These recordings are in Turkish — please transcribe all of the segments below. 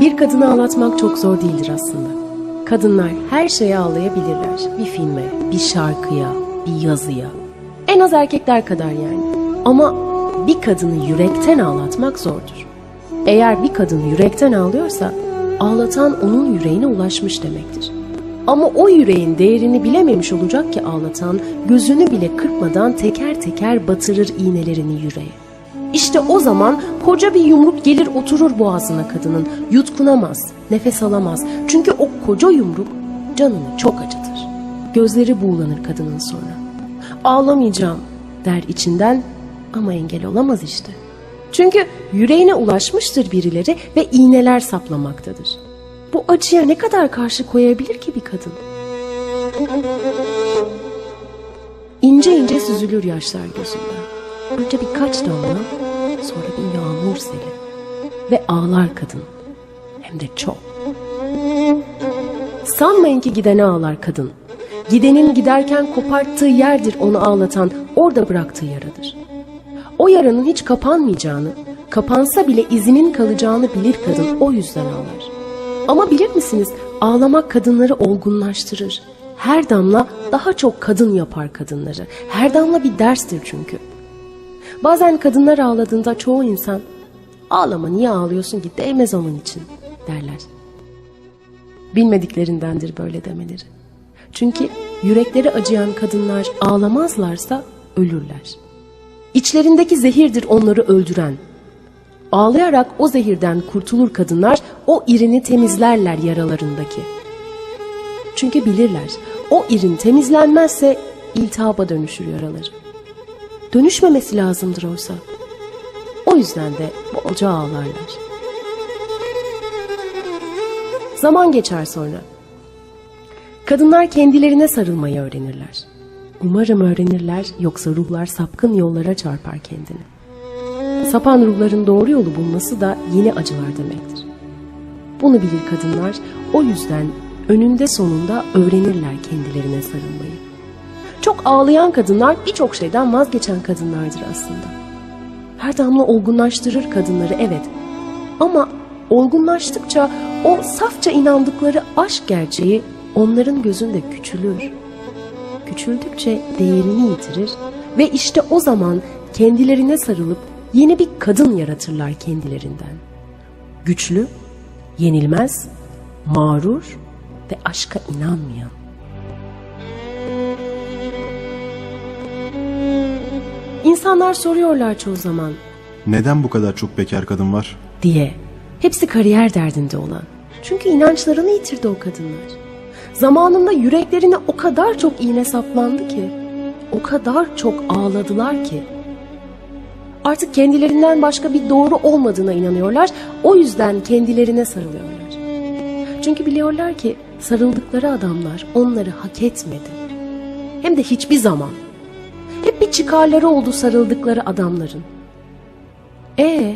Bir kadını ağlatmak çok zor değildir aslında. Kadınlar her şeye ağlayabilirler. Bir filme, bir şarkıya, bir yazıya. En az erkekler kadar yani. Ama bir kadını yürekten ağlatmak zordur. Eğer bir kadın yürekten ağlıyorsa ağlatan onun yüreğine ulaşmış demektir. Ama o yüreğin değerini bilememiş olacak ki ağlatan gözünü bile kırpmadan teker teker batırır iğnelerini yüreğe. İşte o zaman koca bir yumruk gelir oturur boğazına kadının. Yutkunamaz, nefes alamaz. Çünkü o koca yumruk canını çok acıtır. Gözleri buğulanır kadının sonra. Ağlamayacağım der içinden ama engel olamaz işte. Çünkü yüreğine ulaşmıştır birileri ve iğneler saplamaktadır. Bu acıya ne kadar karşı koyabilir ki bir kadın? İnce ince süzülür yaşlar gözünden. Önce birkaç damla, sonra bir yağmur seli. Ve ağlar kadın. Hem de çok. Sanmayın ki gidene ağlar kadın. Gidenin giderken koparttığı yerdir onu ağlatan, orada bıraktığı yaradır. O yaranın hiç kapanmayacağını, kapansa bile izinin kalacağını bilir kadın, o yüzden ağlar. Ama bilir misiniz, ağlamak kadınları olgunlaştırır. Her damla daha çok kadın yapar kadınları. Her damla bir derstir çünkü. Bazen kadınlar ağladığında çoğu insan ağlama niye ağlıyorsun ki değmez onun için derler. Bilmediklerindendir böyle demeleri. Çünkü yürekleri acıyan kadınlar ağlamazlarsa ölürler. İçlerindeki zehirdir onları öldüren. Ağlayarak o zehirden kurtulur kadınlar, o irini temizlerler yaralarındaki. Çünkü bilirler, o irin temizlenmezse iltihaba dönüşür yaraları. Dönüşmemesi lazımdır oysa. O yüzden de bolca ağlarlar. Zaman geçer sonra. Kadınlar kendilerine sarılmayı öğrenirler. Umarım öğrenirler yoksa ruhlar sapkın yollara çarpar kendini. Sapan ruhların doğru yolu bulması da yeni acılar demektir. Bunu bilir kadınlar, o yüzden önünde sonunda öğrenirler kendilerine sarılmayı. Çok ağlayan kadınlar birçok şeyden vazgeçen kadınlardır aslında. Her damla olgunlaştırır kadınları evet. Ama olgunlaştıkça o safça inandıkları aşk gerçeği onların gözünde küçülür. Küçüldükçe değerini yitirir ve işte o zaman kendilerine sarılıp yeni bir kadın yaratırlar kendilerinden. Güçlü, yenilmez, mağrur ve aşka inanmayan. İnsanlar soruyorlar çoğu zaman Neden bu kadar çok bekar kadın var? diye. Hepsi kariyer derdinde olan. Çünkü inançlarını yitirdi o kadınlar. Zamanında yüreklerine o kadar çok iğne saplandı ki, o kadar çok ağladılar ki. Artık kendilerinden başka bir doğru olmadığına inanıyorlar. O yüzden kendilerine sarılıyorlar. Çünkü biliyorlar ki sarıldıkları adamlar onları hak etmedi. Hem de hiçbir zaman. Çıkarları oldu sarıldıkları adamların. E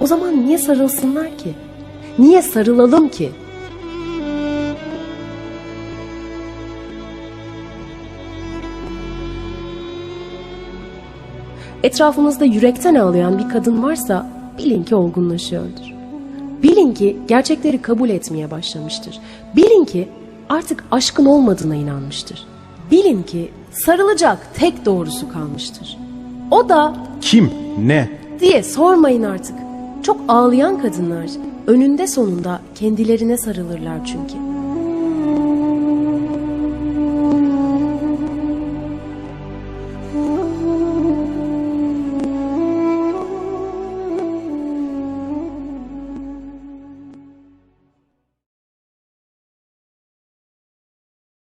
o zaman niye sarılsınlar ki? Niye sarılalım ki? Etrafımızda yürekten ağlayan bir kadın varsa bilin ki olgunlaşıyordur. Bilin ki gerçekleri kabul etmeye başlamıştır. Bilin ki artık aşkın olmadığına inanmıştır. Bilin ki sarılacak tek doğrusu kalmıştır. O da Kim? Ne? diye sormayın artık. Çok ağlayan kadınlar önünde sonunda kendilerine sarılırlar çünkü.